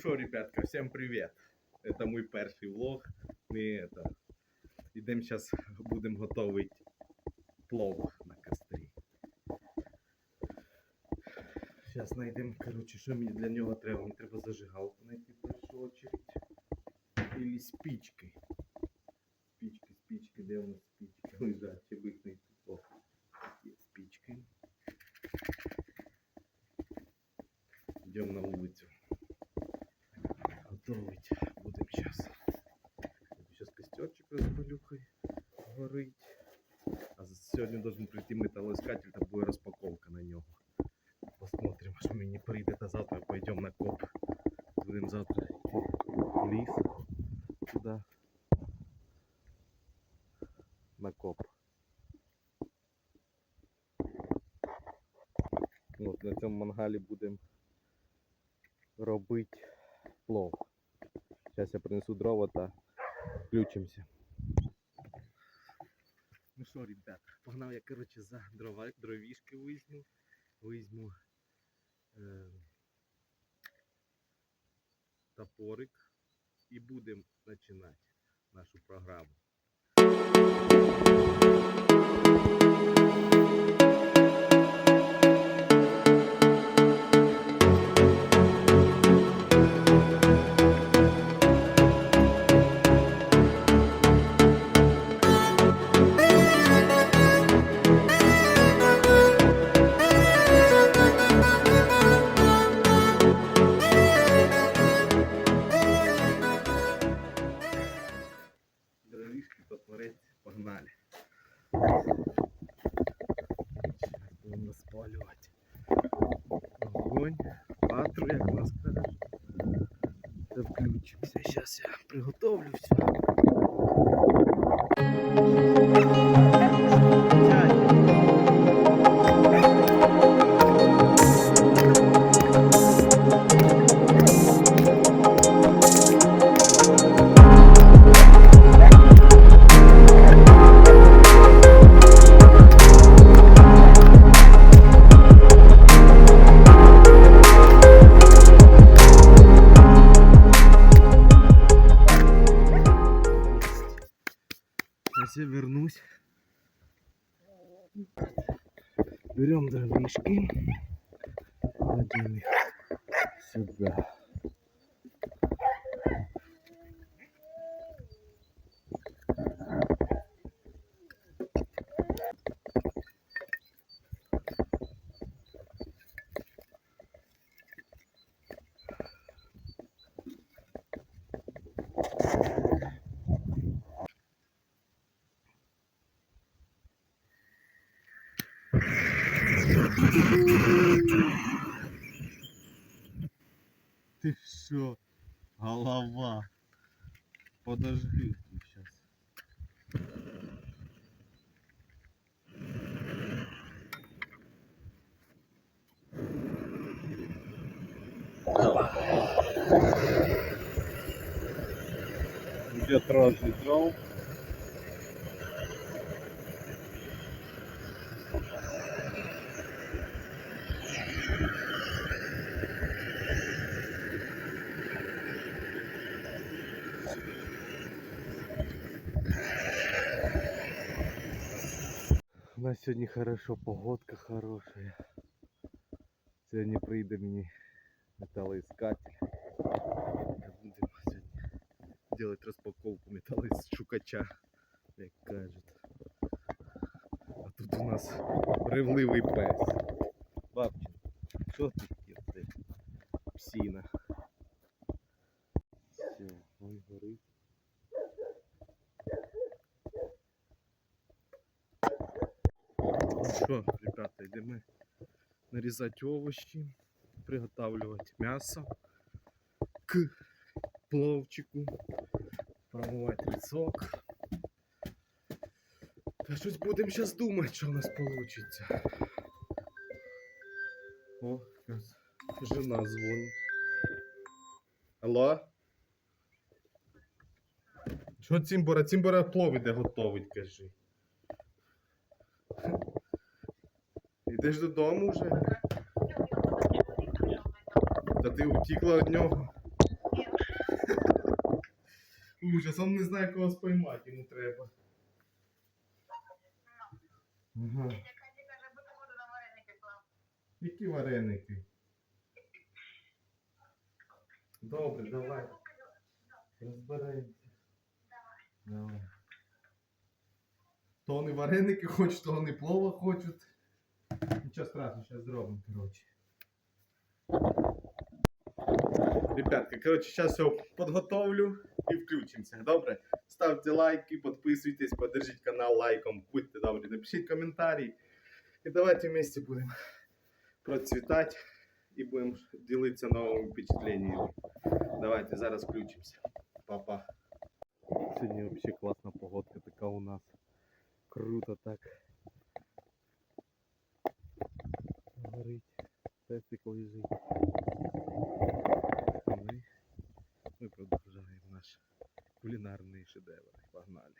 що, ребятка, всім привіт. Это мой перший влог. Ми это, ідемо зараз будемо готувати плов на кострі. Зараз знайдемо, коротше, що мені для нього треба. Мені треба зажигалку знайти в першу очередь. Или спички. Спички, спички, де у нас спички лежать, чи би їх знайти плохо. Є спички. Йдемо на вулицю. Готовить будемо зараз. Зараз розпалюхай горить. А сьогодні должен прийти металоискатель, там буде розпаковка на нього. Посмотрим, що мені прийде, та завтра пойдемо на коп. Будемо завтра в ліс туди. На коп. От на цьому мангалі будемо робити плов. Зараз я принесу дрова та включимося. Що, ребят, погнав я, коротше, за дрова, дровішки візьму. Візьму е, топорик і будемо починати нашу програму. Берем дровишки. Кладем их сюда. все, голова. Подожди сейчас. Где транзит дал? Сьогодні хорошо, погодка хорошая. Сьогодні прийде мені металоискатель. Будемо сьогодні делать розпаковку металошукача, як кажуть. А тут у нас ревливий пес. Бабчин, що хотів ти? Псіна. Все, ой, горить. Ну що, ребята, йдемо нарізати овощи, приготавливать м'ясо к пловчику, промивати рисок. Та щось будемо зараз думати, що у нас вийде. О, жена дзвонить. Алло? Що Цимбора? Цимбора плов іде готовить, кажи. Йдеш додому вже? Та ти втікла від нього. Ужас, он не знає, кого споймати, йому треба. Ага. Які вареники? Добре, давай. Розберемося. Давай. То вони вареники хочуть, то вони плова хочуть. Нічого страшного, зараз зробимо, коротше. Ребятки, коротше, зараз все підготовлю і включимося. Добре? Ставте лайки, підписуйтесь, поддержіть канал лайком, будьте добрі, напишіть коментарі. І давайте вместе будемо процвітати і будемо ділитися новими впечатленнями. Давайте зараз включимося. Па-па. Сьогодні взагалі класна погодка така у нас. Круто так. Горить. Песик лежить. Ми, ми продовжуємо наш кулінарний шедевр. Погнали.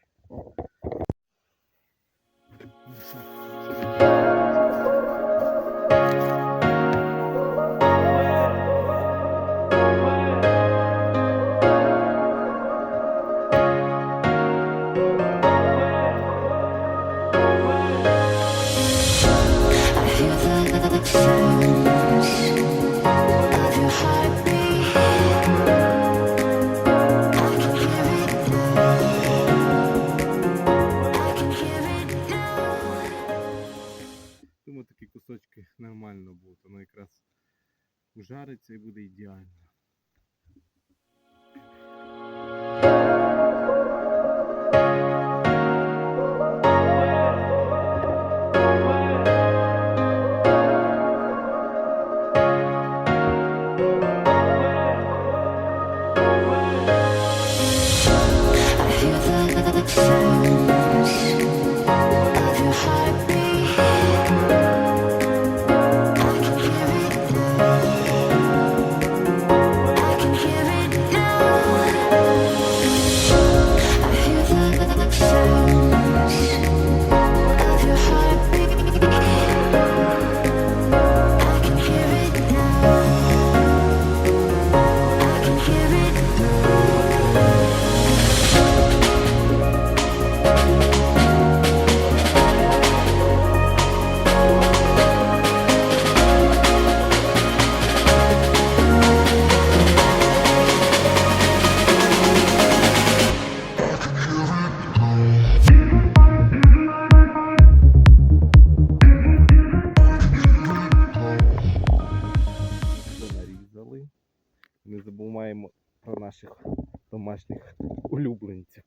Не забуваємо про наших домашніх улюбленців.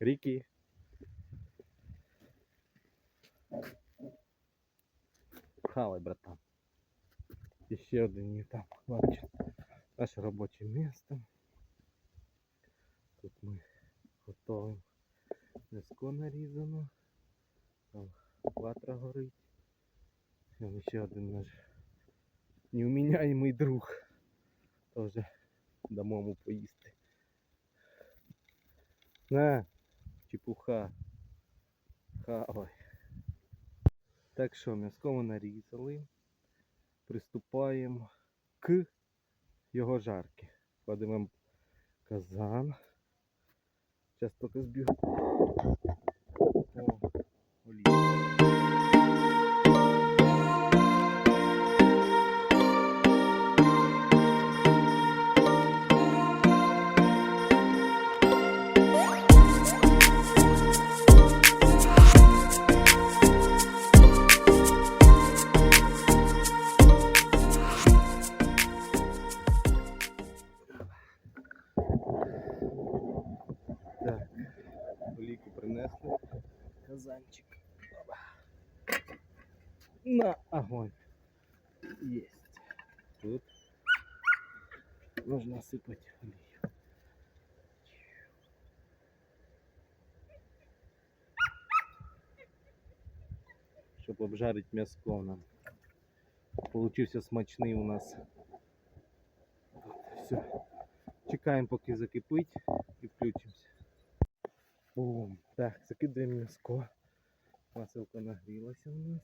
Рікі. Хавай, братан. І ще один не там. Бачиш, наше робоче місце. Тут ми готуємо м'яско нарізано. Там ватра горить. Там ще один наш невміняємий друг. Тоже дамо йому поїсти. На, чепуха. Хавай. Так що, м'яско ми нарізали. Приступаємо к його жарки. Кладемо казан. Зараз тільки збігу. Нужно сыпать олію. Щоб обжарити м'яско нам. Получився смачний у нас. Все. Чекаємо, поки закипить і включимося. Бум. Так, закидаємо м'яско. Маселка нагрілася у нас.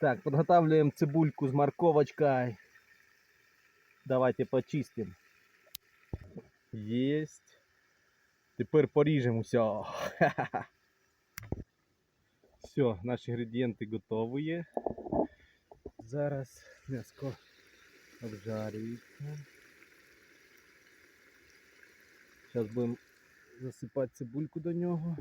Так, подготавливаем цибульку с морковочкой. Давайте почистим. Есть. Тепер поріжемо все. Все, наші інгредієнти готові. Зараз м'яско обжарюється. Зараз будемо засипати цибульку до нього.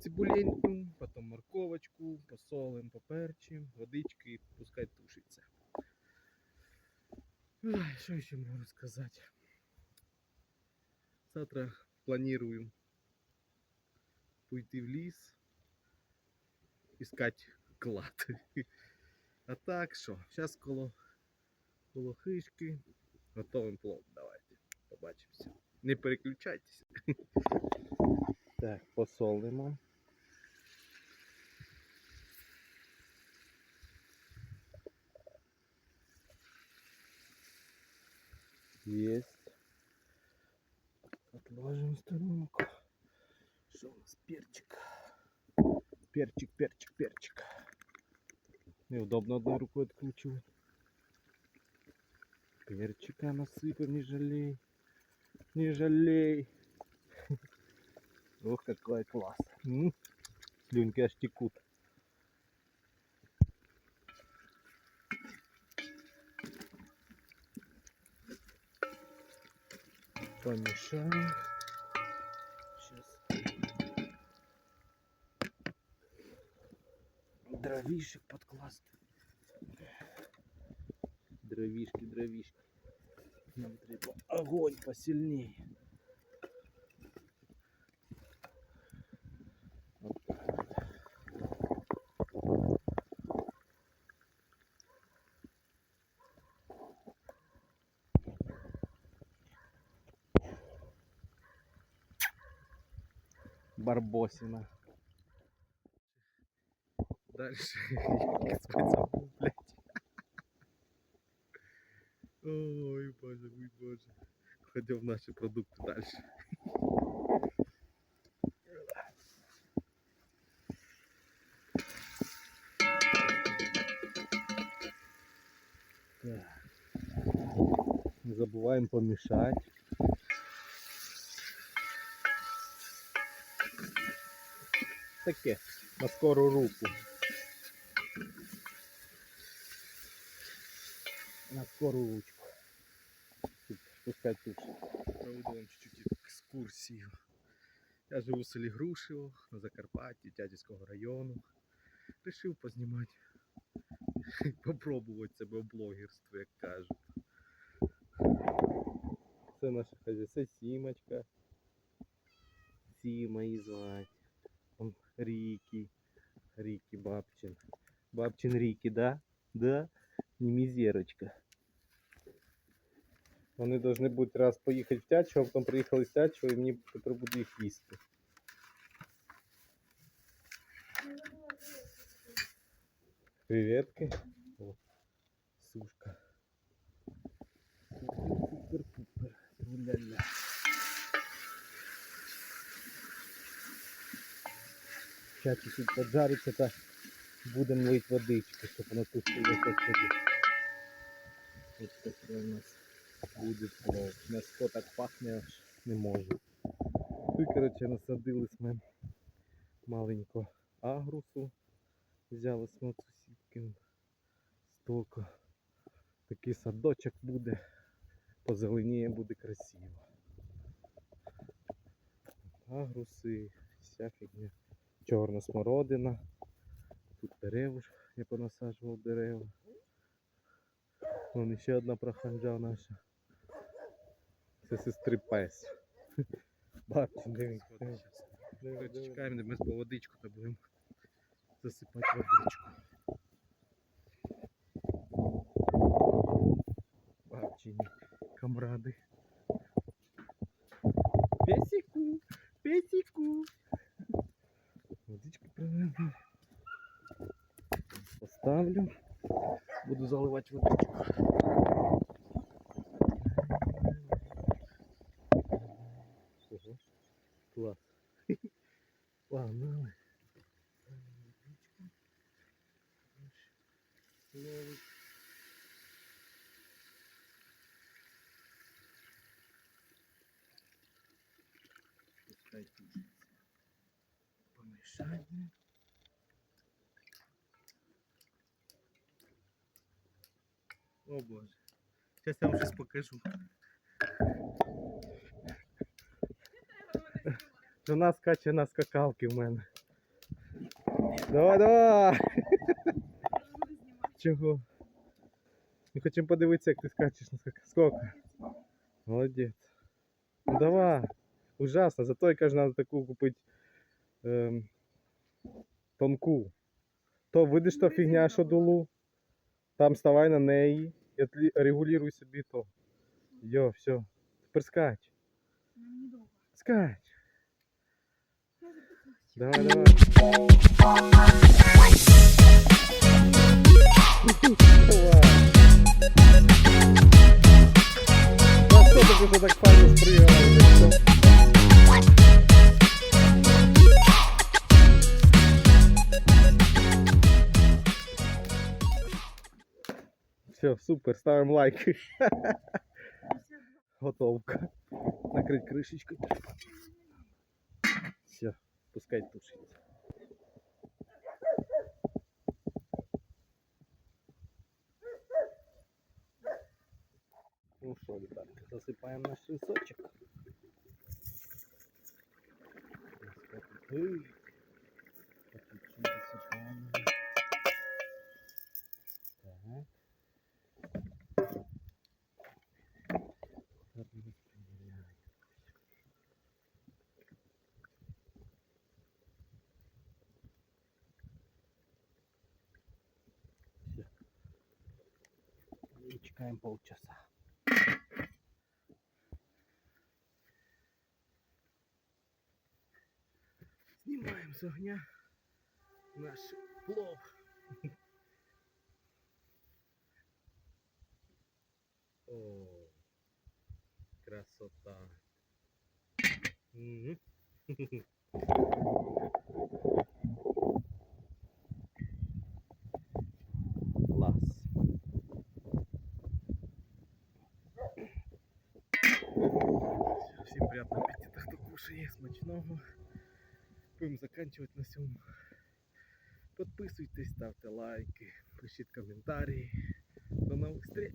Цибуленьку, потім морковочку, посолим, поперчим, водички, і пускай тушиться. Що ще можу сказати? Завтра планую пойти в ліс, искать клад. А так що, зараз коло, коло хишки готовим плов. Давайте побачимося. Не переключайтеся. Так, посолимо. Есть. Отложим в сторонку. Что у нас? Перчик. Перчик, перчик, перчик. Неудобно одной рукой откручивать. Перчика насыпем, не жалей. Не жалей. Ох, какой класс. Слюнки аж текут. Помешаем. Сейчас. Дровишек подкласть. Дровишки, дровишки. Нам треба огонь посильнее. Барбосина. Дальше. Ой, боже, мой, боже. Ходив наши продукты дальше. Так. Не забываем помешать. Таке, на скору руку. На скорую ручку. Пускай тут. Проведу вам чуть-чуть екскурсію. Я живу в селі Грушево на Закарпатті Тятівського району. Рішив познімати. Попробувати себе в блогерстві, як кажуть. Це наша хазяйка Сімочка. Сіма її звати. Он Рікі. Рікі Бабчин. Бабчин Рікі, да? Да? Не мізерочка. Вони повинні бути раз поїхати в Тячево, а потім приїхали з Тячево і мені тепер буду їх їсти. Креветки. О, сушка. Супер-пупер. Ля-ля. Чуть-чуть поджариться, та будемо лить водички, щоб воно тушилося собі. Ось таке у нас буде плов. М'яско так пахне аж не можу. Тут, коротше, насадили ми маленько агрусу. Взяли ми сусідки стоку. Такий садочок буде. Позеленіє буде красиво. Агруси, вся фігня. Чорна смородина. Тут дерева я понасаджував дерева. Вон ще одна проханджа наша. Це сестри пес. Бабці, диви. Короче, чекаємо, ми по водичку та будемо засипати водичку. Бабчині, камради. Песику, песику. ставлю, буду заливать водичку. Ого, клас. Погнали. Ловить. Пускай тушиться. Помішаємо. О боже. Сейчас я вам щось покажу. Жена скаче на скакалки в мене. Давай, давай! Чого? Ми хочемо подивитися, як ти скачеш на. Сколько? Молодець. Ну давай. Ужасно. Зато я кажу, треба таку купити ем, тонку. То видиш то фігня, що дулу. Там ставай на неї. І отлі- регулюй собі то. Йо, все. Тепер скач. Скач. Давай, давай. Давай. Ну що ти вже так файно спригала? Супер, ставимо лайки. Готовка. Накрыть крышечкой. Все, пускай тушится. Ну что, ребятки, засыпаем наш лесочек. Эй, І чекаємо полчаса. Знімаємо з огня наш плов. О, красота. Мгм. Кушает, смачного. Будем заканчивать на сьому. Подписуйтесь, ставте лайки, пишіть коментарі. До нових встреч!